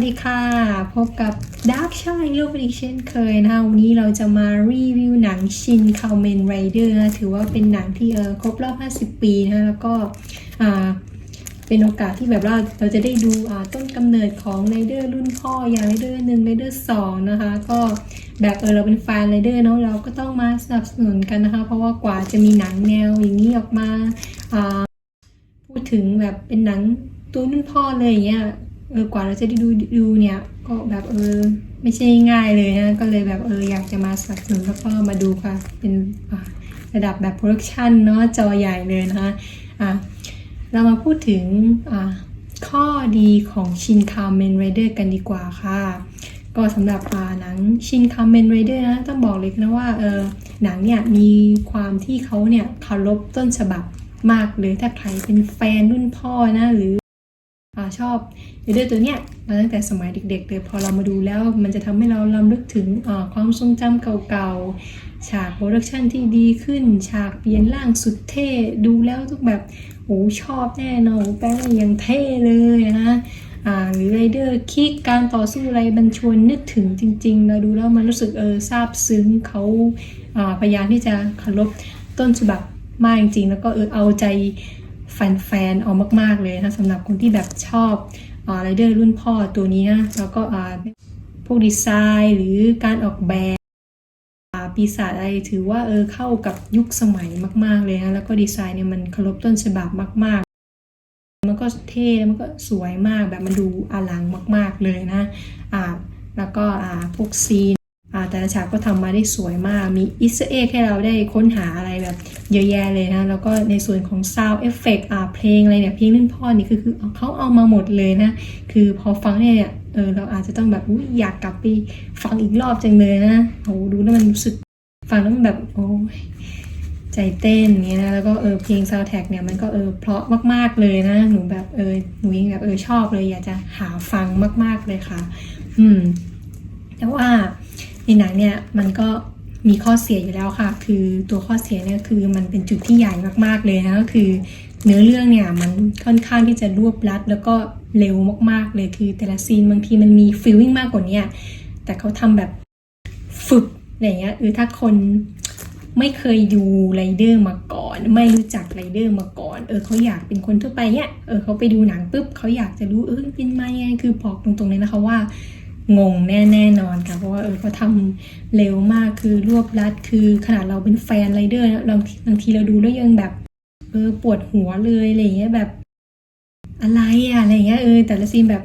วัสดีค่ะ พบกับ Dark s h i รูปอีกเช่นเคยนะคะวันนี้เราจะมารีวิวหนังชินคาเมนไรเดอร์ถือว่าเป็นหนังที่เออครบรอบ 50 ปีนะคะแล้วก็อ่าเป็นโอกาสที่แบบว่าเราจะได้ดูอ่าต้นกำเนิดของไรเดอร์รุ่นพ่ออย่างไรเดอร์หนึ่งไรเดอร์สองนะคะก็แบบเออเราเป็นแฟนไรเดอร์เนาะเราก็ต้องมาสนับสนุนกันนะคะ เพราะว่ากว่าจะมีหนังแนวอย่างนี้ออกมาอ่าพูดถึงแบบเป็นหนังตัวรุ่นพ่อเลยอย่างเงี้ย เออกว่าเราจะได้ดูดูเนี่ยก็แบบเออไม่ใช่ง่ายเลยนะก็เลยแบบเอออยากจะมาสนับสนุนแล้วก็มาดูค่ะเป็นระดับแบบโปรดักชันเนาะจอใหญ่เลยนะคะอะเรามาพูดถึงอ่าข้อดีของชินคาเมนไรเดอร์กันดีกว่าค่ะ ก็สำหรับหนังชินคาเมนไรเดอร์นะต้องบอกเลยนะว่าเออหนังเนี่ยมีความที่เขาเนี่ยเคารพต้นฉบับมากเลยถ้าใครเป็นแฟนรุ่นพ่อนะหรือ ชอบเรเดอร์ตัวเนี้ยมาตั้งแต่สมัยเด็กๆเลยพอเรามาดูแล้วมันจะทำให้เราลำลึกถึงความทรงจำเก่าๆ ฉากโปรดักชันที่ดีขึ้น ฉากเปลี่ยนร่างสุดเท่ดูแล้วทุกแบบโอ้ชอบแน่นอนแป้งยังเท่เลยนะหรือไรเดอร์คิกการต่อสู้อะไรมันชวนนึกถึงจริงๆเราดูแล้วมันรู้สึกเออซาบซึ้งเขาาพยายามที่จะเคารพต้นฉบับมากจริงๆ แล้วก็เออเอาใจ แฟนๆเอามาก ๆ เลยนะสำหรับคนที่แบบชอบไรเดอร์รุ่นพ่อตัวนี้นะ แล้วก็พวกดีไซน์หรือการออกแบบปีศาจอะไรถือว่าเออเข้ากับยุคสมัยมาก ๆ เลยนะแล้วก็ดีไซน์เนี่ยมันเคารพต้นฉบับมาก ๆ มันก็เท่มันก็สวยมากแบบมันดูอลังมาก ๆ เลยนะอ่าแล้วก็อ่าพวกซีน แต่ละฉากก็ทำมาได้สวยมาก มีอิสเอ็กให้เราได้ค้นหาอะไรแบบเยอะแยะเลยนะแล้วก็ในส่วนของ Sound Effect อ่าเพลงอะไรเนี่ยเพลงรุ่นพ่อนี่คือคือเขาเอามาหมดเลยนะ คือพอฟังเนี่ยเออเราอาจจะต้องแบบอุ๊ยอยากกลับไปฟังอีกรอบจังเลยนะโอ้ดูแล้วมันรู้สึกฟังแล้วมันแบบโอ้ยใจเต้นเงี้ยนะแล้วก็เออเพลง Sound Track เนี่ยมันก็เออเพราะมากๆเลยนะหนูแบบเออหนูยังแบบเออชอบเลย อยากจะหาฟังมาก ๆเลยค่ะ อืมแต่ว่า ในหนังเนี่ยมันก็มีข้อเสียอยู่แล้วค่ะ คือตัวข้อเสียเนี่ยคือมันเป็นจุดที่ใหญ่มากๆเลยนะก็คือเนื้อเรื่องเนี่ยมันค่อนข้างที่จะรวบรัดแล้วก็เร็วมากๆเลยคือแต่ละซีนบางทีมันมีฟีลลิ่งมากกว่านี้แต่เขาทำแบบฝึกอะไรเงี้ยหรือถ้าคนไม่เคยดูไรเดอร์มาก่อน ไม่รู้จักไรเดอร์มาก่อน เออเขาอยากเป็นคนทั่วไปเนี่ยเออเขาไปดูหนังปุ๊บเขาอยากจะรู้เออเป็นมายังไงคือบอกตรงๆเลยนะคะว่า งงแน่แน่นอนค่ะ เพราะว่าเออเขาทำเร็วมากคือรวบรัดคือขนาดเราเป็นแฟนไรเดอร์นะบางบางทีเราดูแล้วยังแบบเออปวดหัวเลยอะไรเงี้ยแบบอะไรอะอะไรเงี้ยเออแต่ละซีนแบบ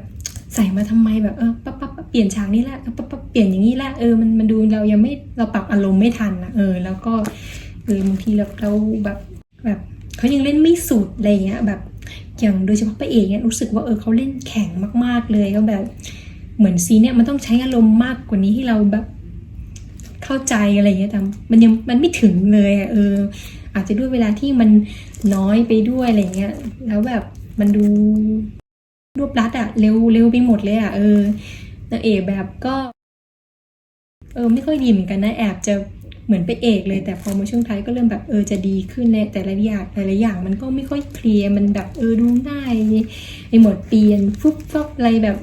ใส่มาทำไมแบบเออปั๊บปั๊บเปลี่ยนฉากนี้ละปั๊บปั๊บเปลี่ยนอย่างนี้ละเออมันมันดูเรายังไม่เราปรับอารมณ์ไม่ทันนะเออ แล้วก็เออบางทีเราเราแบบแบบเขายังเล่นไม่สุดอะไรเงี้ยแบบอย่างโดยเฉพาะพระเอกเนี่ยรู้สึกว่าเออเขาเล่นแข็งมาก ๆเลยเขาแบบ เหมือนซีเนี่ยมันต้องใช้อารมณ์มากกว่านี้ให้เราแบบเข้าใจอะไรอย่างเงี้ยแต่มันยังมันไม่ถึงเลยอะเออ อาจจะด้วยเวลาที่มันน้อยไปด้วยอะไรเงี้ยแล้วแบบมันดูรวบรัดอะเร็วเร็วไปหมดเลยอะเออนางเอกแบบก็ เออ ไม่ค่อยดีเหมือนกันนะแอบจะเหมือนไปเอกเลย แต่พอมาช่วงท้ายก็เริ่มแบบเออจะดีขึ้นในแต่ละอย่างแต่ละอย่างมันก็ไม่ค่อยเคลียร์มันแบบเออดูง่ายในหมดเปลี่ยนฟุบฟับอะไรแบบ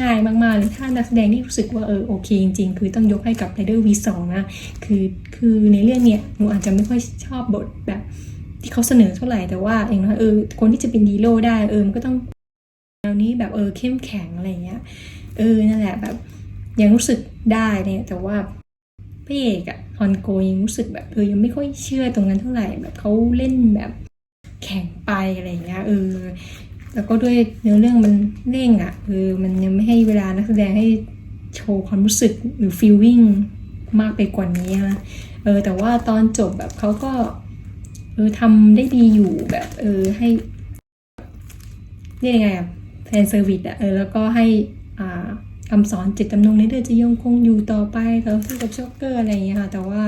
ง่ายมากๆเลยถ้านักแสดงที่รู้สึกว่าเออโอเคจริงๆ คือต้องยกให้กับ Rider V2 นะคือคือในเรื่องเนี้ยหนูอาจจะไม่ค่อยชอบบทแบบที่เขาเสนอเท่าไหร่แต่ว่าอย่างน้อยเออคนที่จะเป็นฮีโร่ได้เออมันก็ต้องแนวนี้แบบเออเข้มแข็งอะไรเงี้ยเออนั่นแหละแบบยังรู้สึกได้เนี่ยแต่ว่าพระเอกอะฮอนโกยังรู้สึกแบบเออยังไม่ค่อยเชื่อตรงนั้นเท่าไหร่แบบเขาเล่นแบบแข็งไปอะไรเงี้ยเออ แล้วก็ด้วยเนื้อเรื่องมันเร่งอะ่ะเออมันยังไม่ให้เวลานักแสดงให้โชว์ความรู้สึกหรือฟีลลิ่งมากไปกว่านี้นะเออแต่ว่าตอนจบแบบเขาก็เออทำได้ดีอยู่แบบเออให้เรียกยังไงอะแฟนเซอร์วิสอะเออแล้วก็ให้อ่าคำสอนจิตจำนงในเดือนจะยังคงอยู่ต่อไปต่อสู้กับช็อกเกอร์อะไรอย่างเงี้ยค่ะ แต่ว่า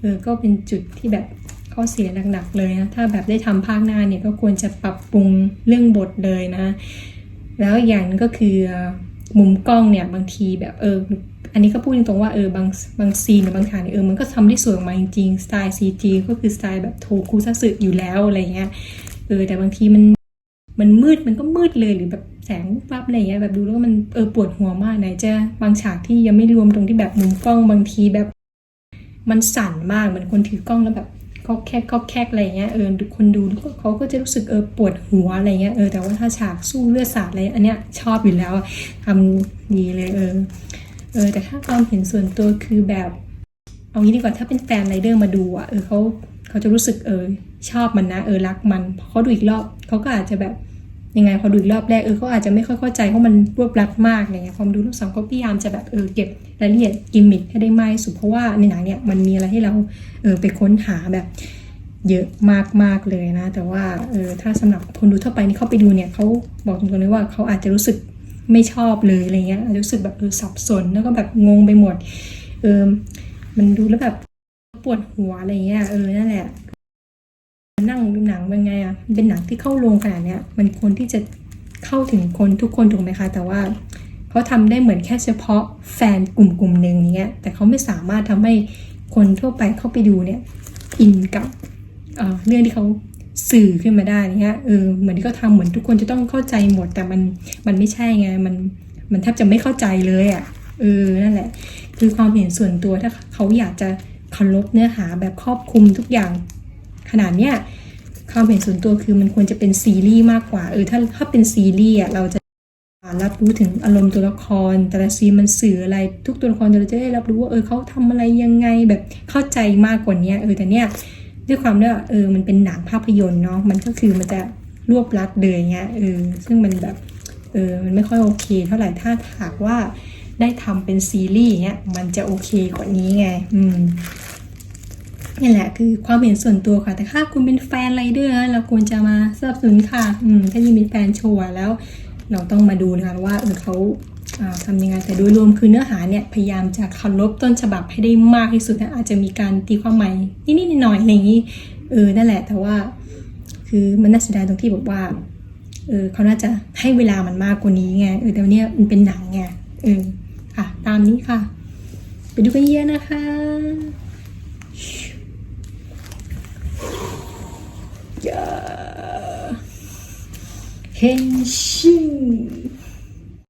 เออก็เป็นจุดที่แบบ ข้อเสียหนักๆเลยนะถ้าแบบได้ทำภาคหน้าเนี่ยก็ควรจะปรับปรุงเรื่องบทเลยนะ แล้วอย่างนึงก็คือมุมกล้องเนี่ยบางทีแบบเอออันนี้ก็พูดตรงๆว่าเออบางบางซีนหรือบางฉากเนี่ยเออมันก็ทำได้สวยออกมาจริงๆสไตล์ CG ก็คือสไตล์แบบโทคุซัสึอยู่แล้วอะไรเงี้ยเออแต่บางทีมันมันมืดมันก็มืดเลยหรือแบบแสงวับอะไรเงี้ยแบบดูแล้วมันเออปวดหัวมากไหนจะบางฉากที่ยังไม่รวมตรงที่แบบมุมกล้องบางทีแบบ มันสั่นมากเหมือนคนถือกล้องแล้วแบบ ก็แคกก็แคกอะไรเงี้ยเออคนดูเขาก็จะรู้สึกเออปวดหัวอะไรเงี้ยเออแต่ว่าถ้าฉากสู้เลือดสาดอะไรอันเนี้ยชอบอยู่แล้วทำดีเลยเออเออแต่ถ้าความเห็นส่วนตัวคือแบบเอางี้ดีกว่าถ้าเป็นแฟนไรเดอร์มาดูอะเออเขาเขาจะรู้สึกเออชอบมันนะเออรักมันพอเขาดูอีกรอบเขาก็อาจจะแบบ ยังไงพอดูรอบแรกเออเขาอาจจะไม่ค่อยเข้าใจเพราะมันรวบรัดมากอะไรเงี้ยพอมดูรอบสองก็พยายามจะแบบเออเก็บรายละเอียดกิมมิคให้ได้มากที่สุดเพราะว่าในหนังเนี่ยมันมีอะไรให้เราเออไปค้นหาแบบเยอะมากๆเลยนะ แต่ว่าเออถ้าสำหรับคนดูทั่วไปนี่เข้าไปดูเนี่ยเขาบอกตรงๆเลยว่าเขาอาจจะรู้สึกไม่ชอบเลยอะไรเงี้ยอาจจะรู้สึกแบบเออสับสนแล้วก็แบบงงไปหมดเออมันดูแล้วแบบปวดหัวอะไรเงี้ยเออนั่นแหละ นั่งดูหนังเป็นไงอะมันเป็นหนังที่เข้าโรงขนาดเนี้ยมันควรที่จะเข้าถึงคนทุกคนถูกไหมคะ แต่ว่าเขาทำได้เหมือนแค่เฉพาะแฟนกลุ่มกลุ่มหนึ่งเนี้ยแต่เขาไม่สามารถทำให้คนทั่วไปเข้าไปดูเนี่ยอินกับเออเรื่องที่เขาสื่อขึ้นมาได้เนี้ยเออเหมือนที่เขาทำเหมือนทุกคนจะต้องเข้าใจหมด แต่มันมันไม่ใช่ไงมันมันแทบจะไม่เข้าใจเลยอะ่ะเออนั่นแหละ คือความเห็นส่วนตัวถ้าเขาอยากจะเคารพเนื้อหาแบบครอบคลุมทุกอย่าง ขนาดเนี้ยความเห็นส่วนตัวคือมันควรจะเป็นซีรีส์มากกว่าเออถ้าถ้าเป็นซีรีส์อะเราจะรับรู้ถึงอารมณ์ตัวละคร แต่ละซีมันสื่ออะไรทุกตัวละครเราจะได้รับรู้ว่าเออเขาทำอะไรยังไงแบบเข้าใจมากกว่านี้เออแต่เนี้ยด้วยความที่ว่าเออมันเป็นหนังภาพยนตร์เนาะมันก็คือมันจะรวบรัดเลยเงี้ยเออซึ่งมันแบบเออมันไม่ค่อยโอเค เท่าไหร่ถ้าหากว่าได้ทำเป็นซีรีส์เงี้ยมันจะโอเคกว่านี้ไง อืม นี่แหละคือความเห็นส่วนตัวค่ะ แต่ถ้าคุณเป็นแฟนไรเดอร์เราควรจะมาสนับสนุนค่ะ อืมถ้ายิ่งเป็นแฟนโชว์แล้ว เราต้องมาดูนะคะว่าเออเขาทำยังไงแต่โดยรวมคือเนื้อหาเนี่ย พยายามจะเคารพต้นฉบับให้ได้มากที่สุดนะอาจจะมีการตีความใหม่นิดๆหน่อยๆอะไรอย่างนี้เออนั่นแหละ แต่ว่า คือมันน่าเสียดายตรงที่บอกว่าเออเขาน่าจะให้เวลามันมากกว่านี้ไงเออแต่วันนี้มันเป็นหนังไงเออค่ะ ตามนี้ค่ะ ไปดูกันเยอะนะคะ อย่าเฮนชิ